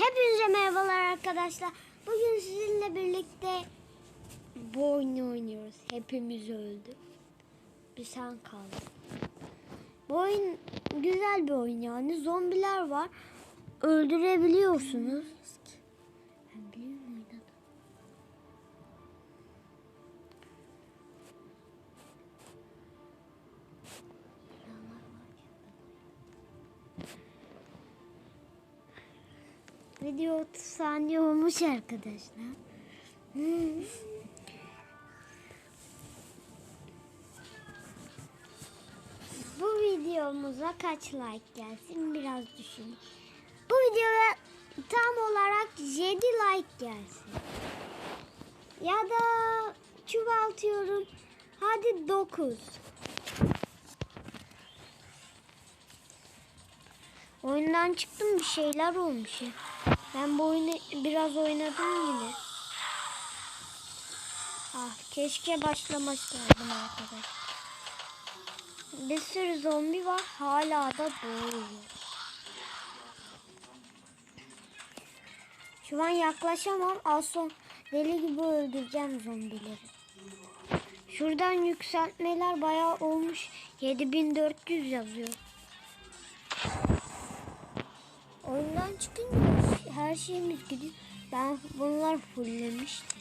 Hepinize merhabalar arkadaşlar. Bugün sizinle birlikte bu oyunu oynuyoruz. Hepimiz öldü. Bir sen kaldın. Bu oyun güzel bir oyun yani. Zombiler var. Öldürebiliyorsunuz. Video 30 saniye olmuş arkadaşlar. Bu videomuza kaç like gelsin biraz düşün. Bu videoya tam olarak 7 like gelsin. Ya da çuvaltıyorum. Hadi 9. Oyundan çıktım bir şeyler olmuş ya. Ben bu oyunu biraz oynadım yine. Ah keşke başlamasaydım arkadaş. Bir sürü zombi var hala da doğuyor. Şu an yaklaşamam az son deli gibi öldüreceğim zombileri. Şuradan yükseltmeler bayağı olmuş. 7400 yazıyor. Oyundan çıkınca her şeyimiz gidiyor. Ben bunlar fulllemiştim.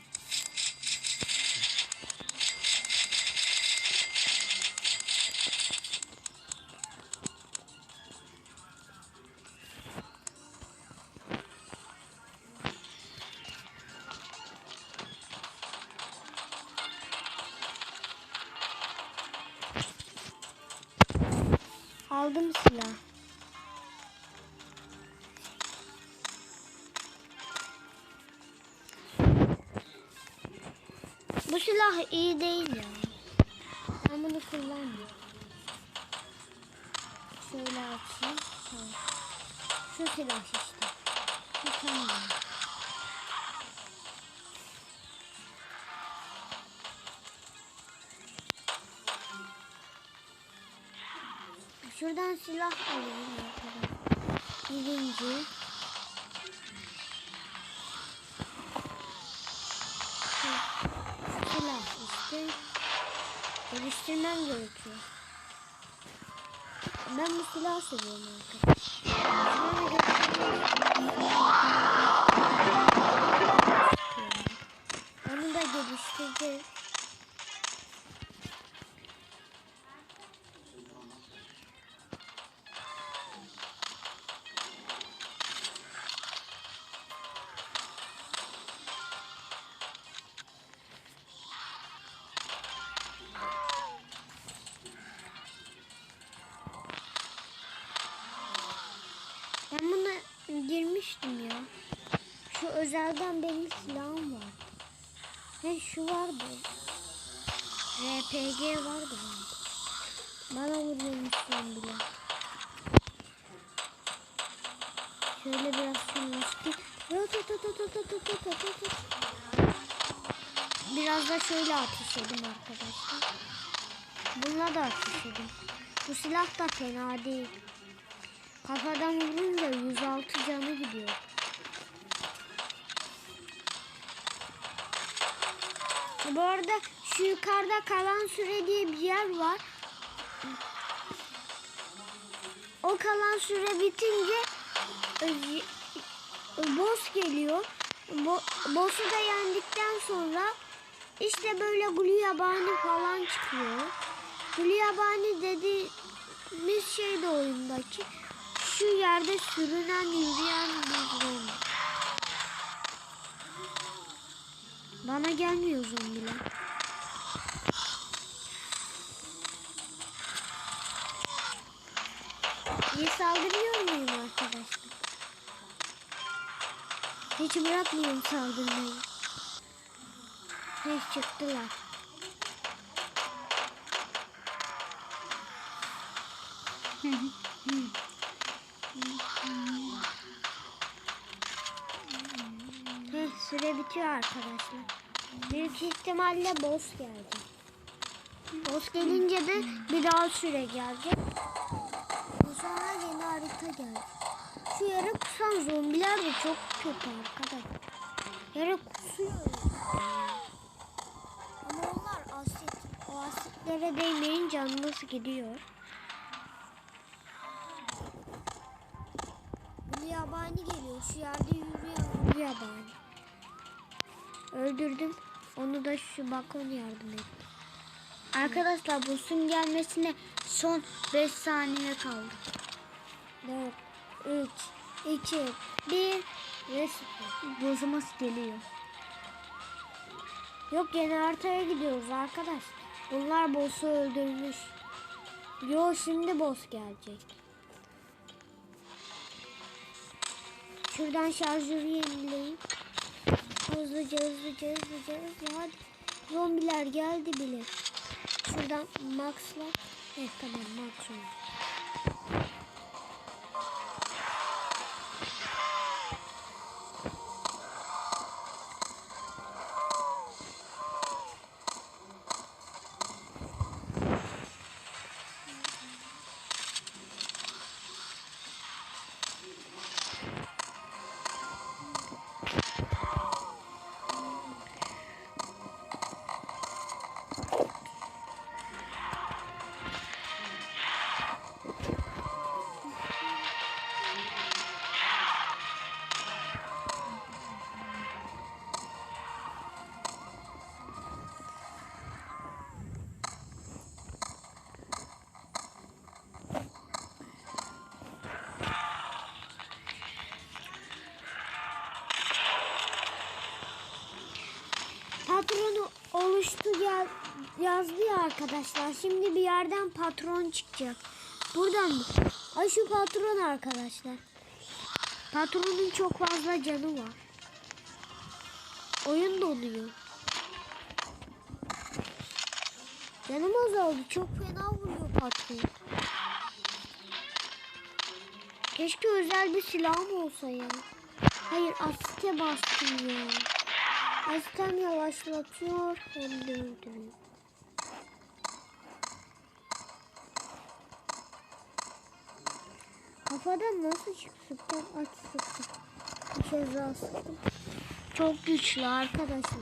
Aldım silah. Bu silah iyi değil ya. Ben bunu kullanmıyorum. Şöyle açayım. Şu silah işte. Bu tamam. Şuradan silah alayım. Birinci. Geliştirmem gerekiyor. Ben bu silahı seviyorum arkadaşlar. Özelden benim silahım var. He şu vardı. RPG vardı. Bana vuruyormuşsun bile. Şöyle biraz şunlaştı. Biraz da şöyle ateş edin arkadaşlar. Bununla da ateş edin. Bu silah da fena değil. Kafadan vurunca 106 canı gidiyor. Bu arada şu yukarıda kalan süre diye bir yer var. O kalan süre bitince e, boss geliyor. Bo boss'u da yendikten sonra işte böyle gluyabani falan çıkıyor. Gluyabani dediğimiz şey de oyundaki şu yerde sürünen yürüyen bir zombi. Bana gelmiyor zombiler. İyi saldırıyor muyum arkadaşlar? Hiç bırakmıyorum saldırmayı. Hiç çıktılar. Heh, süre bitiyor arkadaşlar. Büyük ihtimalle boss gelecek. Boss gelince de bir daha süre gelecek. Sonra yeni harita gelecek. şu yere kusan zombiler de çok kötü arkadaşlar. Yere kusuyor. Ama onlar asit. O asitlere değmeyin canınız gidiyor. Bu yabani geliyor. Şu yerde yürüyor. Bu yabani. Öldürdüm. Onu da şu balkon yardım etti. Arkadaşlar boss'un gelmesine son 5 saniye kaldı. 4, 3, 2, 1 ve 0. Boss'umuz geliyor. Yok haritaya gidiyoruz arkadaş. Bunlar boss'u öldürmüş. Yo şimdi boss gelecek. Şuradan şarjörü yenileyim. Hızlıca hızlıca hızlıca hızlıca hadi. Zombiler geldi bile. Şuradan Max'la. Evet tamam Max oldu. Yazdı ya arkadaşlar. Şimdi bir yerden patron çıkacak. Buradan mı? Ay şu patron arkadaşlar. Patronun çok fazla canı var. Oyun donuyor. Canım azaldı. Çok fena vuruyor patron. Keşke özel bir silahım olsa ya. Hayır asite bastım ya. Asistem yavaşlatıyor hem de öldürüyor. Kafadan nasıl çıktım? Aç sıktım. Bir kez daha sıktım. Çok güçlü arkadaşlar.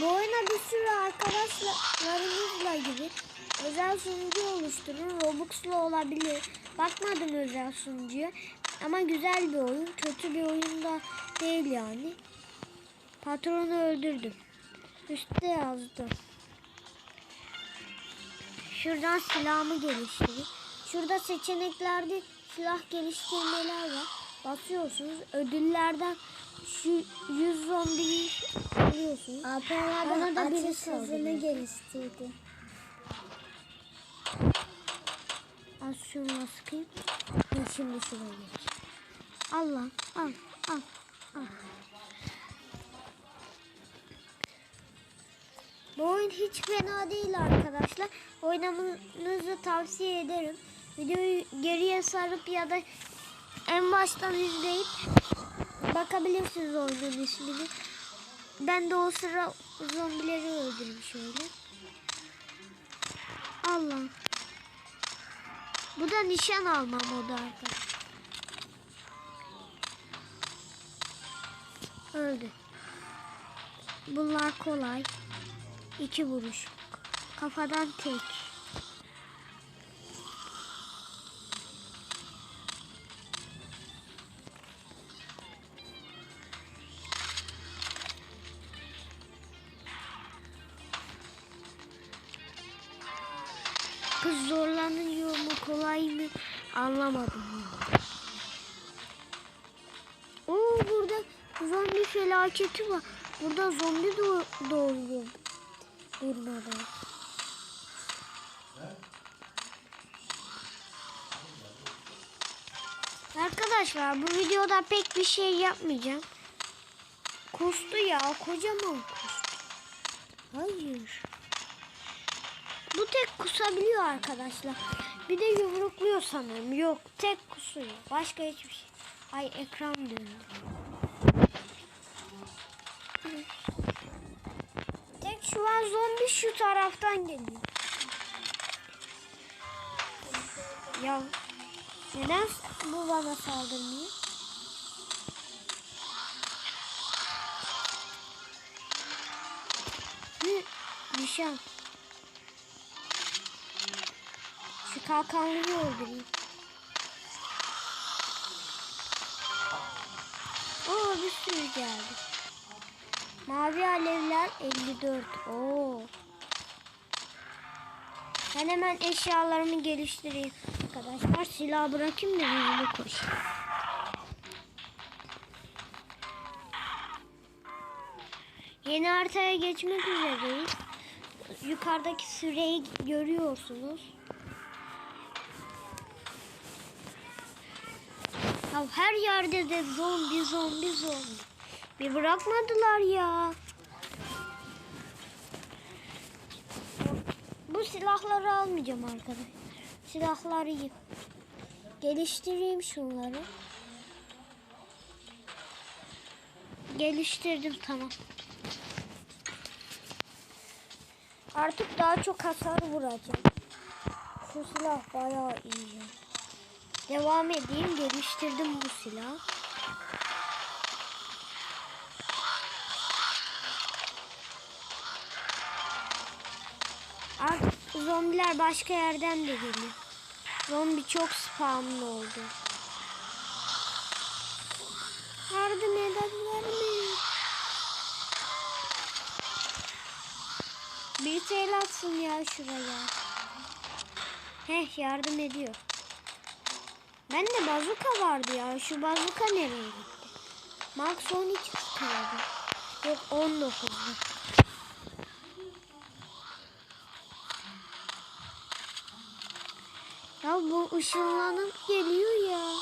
Bu oyuna bir sürü arkadaşlarınızla gibi özel sunucu oluşturun. Robux'lu olabilir. Bakmadım özel sunucuya. Ama güzel bir oyun. Kötü bir oyun da değil yani. Patronu öldürdüm. Üstte yazdı. Şuradan silahımı geliştireyim. Şurada seçeneklerde silah geliştirmeler var. Basıyorsunuz. Ödüllerden şu 100 zombiyi alıyorsunuz. Bana da ateş birisi hızını geliştirdi. Az şunu sıkayım. Ben şimdi şuraya geç. Allah al al al. Bu oyun hiç fena değil arkadaşlar. Oynamanızı tavsiye ederim. Videoyu geriye sarıp ya da en baştan izleyip bakabilirsiniz oyunun ismini. Ben de o sıra zombileri öldüreyim şöyle. Allah. Bu da nişan alma modu arkadaşlar. Öldü. Bunlar kolay. İki vuruş. Kafadan tek. Anlamadım. Oo burada zombi felaketi var. Burada zombi doğ- doğuyor. Durmadan. Arkadaşlar bu videoda pek bir şey yapmayacağım. Kustu ya kocaman kustu. Hayır. Bu tek kusabiliyor arkadaşlar. Bir de yumrukluyor sanırım. Yok tek kusuyor. Başka hiçbir şey. Ay ekran döndü. Tek şu an zombi şu taraftan geliyor. Ya Neden bu bana saldırmıyor? Hı, nişan. Kalkanlıyı öldüreyim. Oo bir sürü geldi. Mavi alevler 54. Oo. Ben hemen eşyalarımı geliştireyim. Arkadaşlar silah bırakayım da hızlı koşayım. Yeni haritaya geçmek üzereyiz. Yukarıdaki süreyi görüyorsunuz. Ya her yerde de zombi zombi zombi. Bir bırakmadılar ya. Bu silahları almayacağım arkadaşlar. Silahları yık. Geliştireyim şunları. Geliştirdim tamam. Artık daha çok hasar vuracağım. Şu silah bayağı iyi. Devam edeyim. Geliştirdim bu silahı. Artık zombiler başka yerden de geliyor. Zombi çok spamlı oldu. Yardım edebilir miyim? Bir el atsın ya şuraya. Heh yardım ediyor. Bende bazuka vardı ya. Şu bazuka nereye gitti? Max 12 kaldı. Yok 19'du. Ya bu ışınlanıp geliyor ya.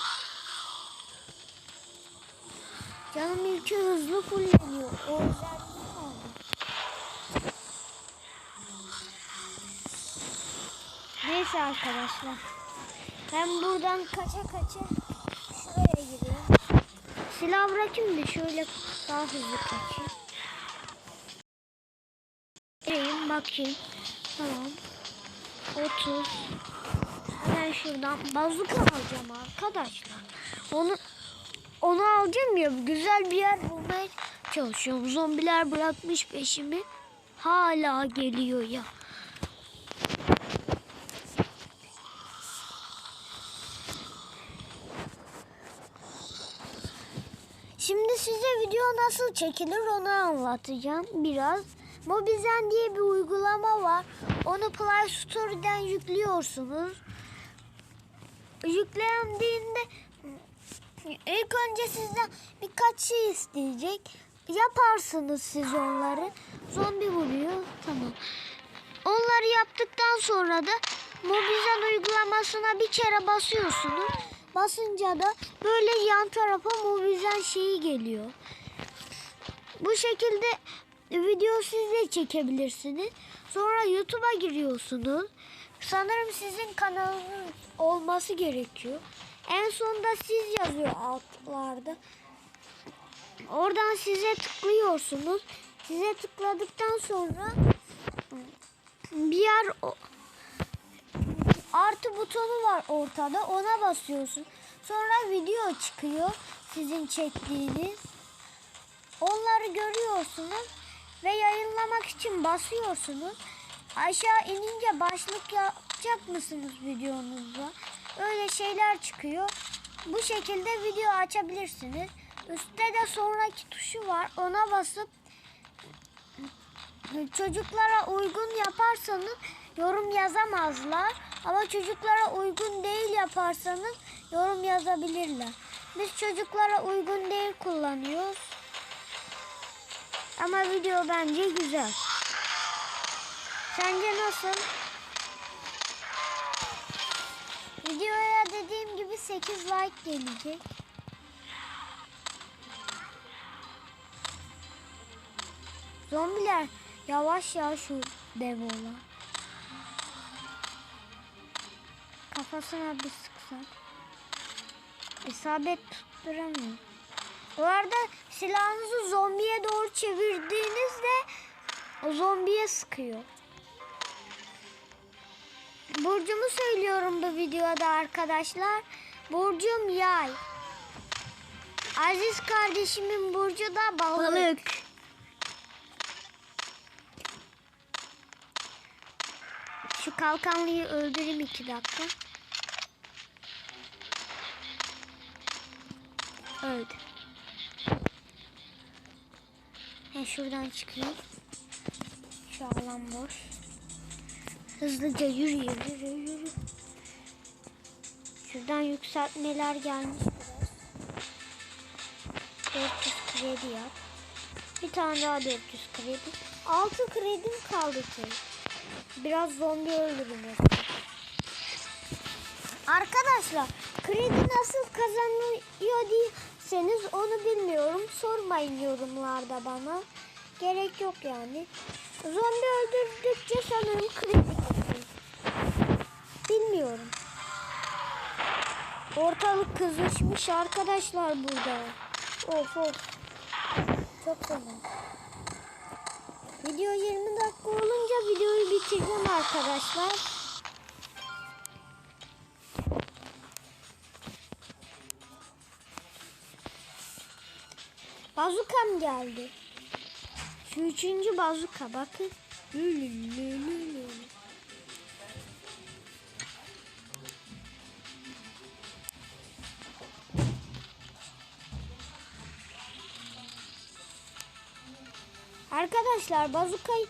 Canım ilki hızlı fulleniyor. O kaldı. Neyse arkadaşlar. Ben buradan kaça kaça şuraya gireyim. Silah bırakayım da şöyle daha hızlı kaçayım. Gireyim bakayım. Tamam. 30. Hemen şuradan bazuka alacağım arkadaşlar. Onu onu alacağım ya güzel bir yer bulmaya çalışıyorum. Zombiler bırakmış peşimi. Hala geliyor ya. Şimdi size video nasıl çekilir onu anlatacağım biraz. Mobizen diye bir uygulama var. Onu Play Store'dan yüklüyorsunuz. Yüklendiğinde ilk önce sizden birkaç şey isteyecek. Yaparsınız siz onları. Zombi vuruyor. Tamam. Onları yaptıktan sonra da Mobizen uygulamasına bir kere basıyorsunuz. Basınca da böyle yan tarafa Mobizen şeyi geliyor. Bu şekilde video siz de çekebilirsiniz. Sonra YouTube'a giriyorsunuz. Sanırım sizin kanalınız olması gerekiyor. En sonunda siz yazıyor altlarda. Oradan size tıklıyorsunuz. Size tıkladıktan sonra bir yer artı butonu var ortada. Ona basıyorsun. Sonra video çıkıyor sizin çektiğiniz. Onları görüyorsunuz ve yayınlamak için basıyorsunuz. Aşağı inince başlık yapacak mısınız videonuzda? Öyle şeyler çıkıyor. Bu şekilde video açabilirsiniz. Üstte de sonraki tuşu var. Ona basıp çocuklara uygun yaparsanız yorum yazamazlar. Ama çocuklara uygun değil yaparsanız yorum yazabilirler. Biz çocuklara uygun değil kullanıyoruz. Ama video bence güzel. Sence nasıl? Videoya dediğim gibi 8 like gelecek. Zombiler yavaş ya şu dev olan. Kafasına bir sıksak. İsabet tutturamıyor. Bu arada silahınızı zombiye doğru çevirdiğinizde o zombiye sıkıyor. Burcumu söylüyorum bu videoda arkadaşlar. Burcum yay. Aziz kardeşimin burcu da balık. Balık. Şu kalkanlıyı öldüreyim iki dakika. Öldü. He şuradan çıkayım. Şu alan boş. Hızlıca yürü yürü yürü yürü. Şuradan yükseltmeler gelmiş biraz. 400 kredi yap. Bir tane daha 400 kredi. 6 kredim kaldı ki. Biraz zombi mesela. Arkadaşlar kredi nasıl kazanılıyor diyseniz onu bilmiyorum. Sormayın yorumlarda bana. Gerek yok yani. Zombi öldürdükçe sanırım kredi kazanıyor. Bilmiyorum. Ortalık kızışmış arkadaşlar burada. Of of. Çok fena. Video 20 dakika olunca videoyu bitireceğim arkadaşlar. Bazukam geldi. Şu üçüncü bazuka bakın. Arkadaşlar bazukayı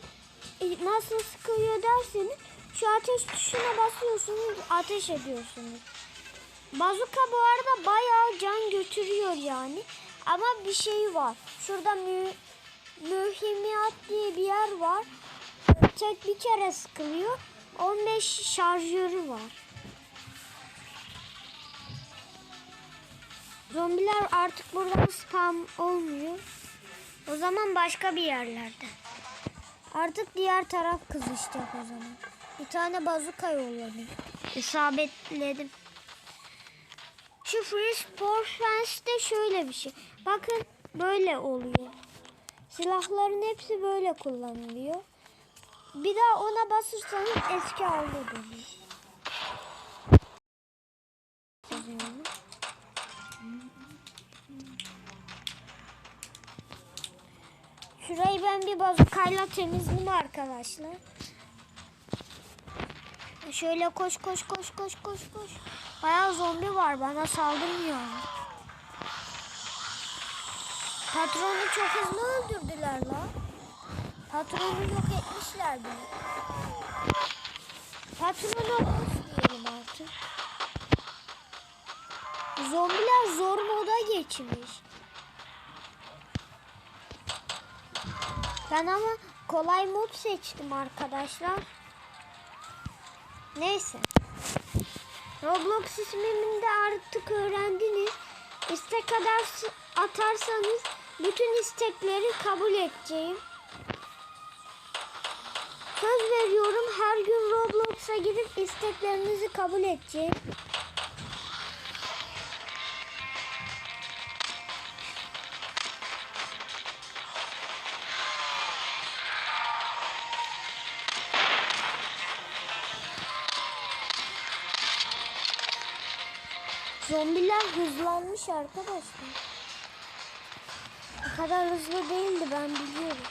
e, nasıl sıkılıyor derseniz şu ateş tuşuna basıyorsunuz ateş ediyorsunuz. Bazuka bu arada bayağı götürüyor yani. Ama bir şey var. Şurada mü mühimmat diye bir yer var. Tek bir kere sıkılıyor. 15 şarjörü var. Zombiler artık buradan spam olmuyor. O zaman başka bir yerlerde. Artık diğer taraf kızışacak o zaman. Bir tane bazuka yolladım. İsabetledim. Şu Free Sport Fence'de şöyle bir şey. Bakın böyle oluyor. Silahların hepsi böyle kullanılıyor. Bir daha ona basırsanız eski haline dönüyor. Şurayı ben bir bazukayla temizleyeyim arkadaşlar. Şöyle koş koş koş koş koş koş. Bayağı zombi var bana saldırmıyor. Patronu çok hızlı öldürdüler la. Patronu yok etmişler bile. Patronu diyelim artık. Zombiler zor moda geçmiş. Ben ama kolay mod seçtim arkadaşlar. Neyse. Roblox ismimi de artık öğrendiniz. İstek kadar atarsanız bütün istekleri kabul edeceğim. Söz veriyorum her gün Roblox'a gidip isteklerinizi kabul edeceğim. Hızlanmış arkadaşlar. O kadar hızlı değildi ben biliyorum.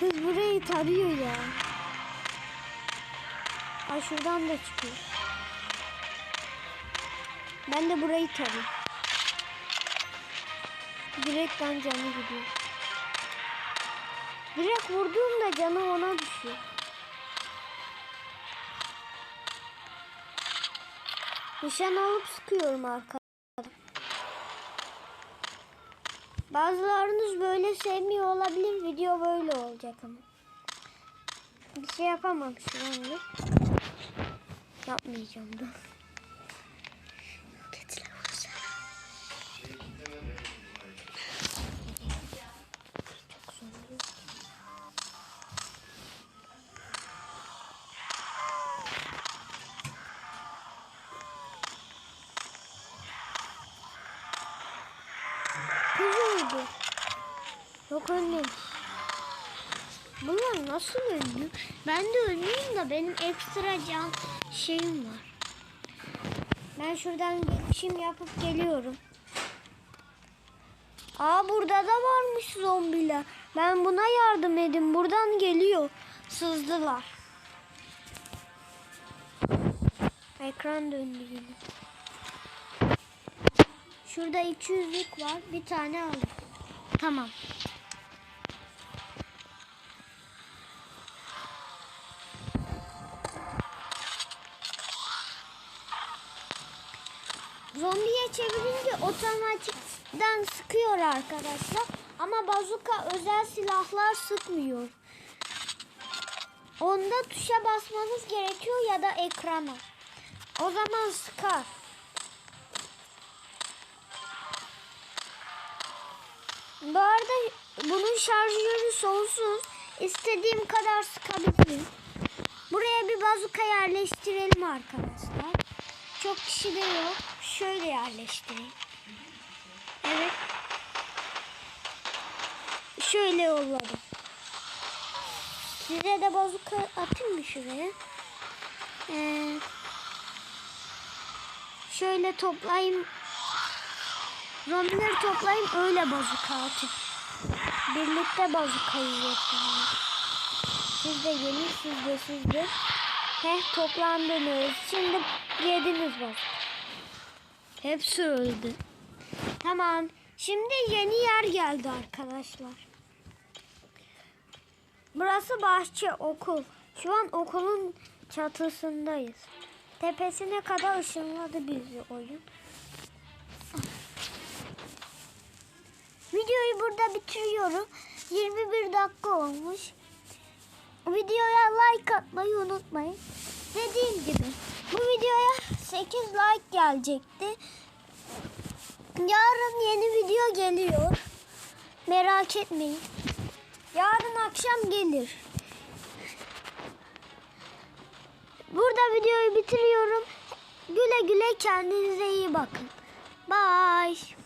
Kız burayı tarıyor ya. Ay şuradan da çıkıyor. Ben de burayı tarıyorum. Direkten canı gidiyor. Direkt vurduğumda canı ona düşüyor. Nişan alıp sıkıyorum arkadaşlar. Bazılarınız böyle sevmiyor olabilir. Video böyle olacak ama. Bir şey yapamam şu anda. Yapmayacağım da. Öldü. Yok ölmemiş. Bunlar nasıl ölüyor? Ben de ölmeyeyim de benim ekstra can şeyim var. Ben şuradan geçişim yapıp geliyorum. Aa burada da varmış zombiler. Ben buna yardım edin. Buradan geliyor. Sızdılar. Ekran döndü yine. Şurada 200'lük var. Bir tane al. Tamam. Otomatikten sıkıyor arkadaşlar. Ama bazuka özel silahlar sıkmıyor. Onda tuşa basmanız gerekiyor ya da ekrana. O zaman sıkar. Bu arada bunun şarjörü sonsuz. İstediğim kadar sıkabilirim. Buraya bir bazuka yerleştirelim arkadaşlar. Çok kişi de yok. Şöyle yerleştireyim. Evet. Şöyle yolladım. Size de bazuka atayım mı şuraya? Ee, şöyle toplayayım. Zombileri toplayayım öyle bazuka atayım. Birlikte bazukayı yapalım. Siz de gelin siz de siz de. Heh toplandınız. Şimdi yediniz bak. Hepsi öldü. Tamam. Şimdi yeni yer geldi arkadaşlar. Burası bahçe okul. Şu an okulun çatısındayız. Tepesine kadar ışınladı bizi oyun. Videoyu burada bitiriyorum. 21 dakika olmuş. Videoya like atmayı unutmayın. Dediğim gibi bu videoya 8 like gelecekti. Yarın yeni video geliyor. Merak etmeyin. Yarın akşam gelir. Burada videoyu bitiriyorum. Güle güle kendinize iyi bakın. Bye.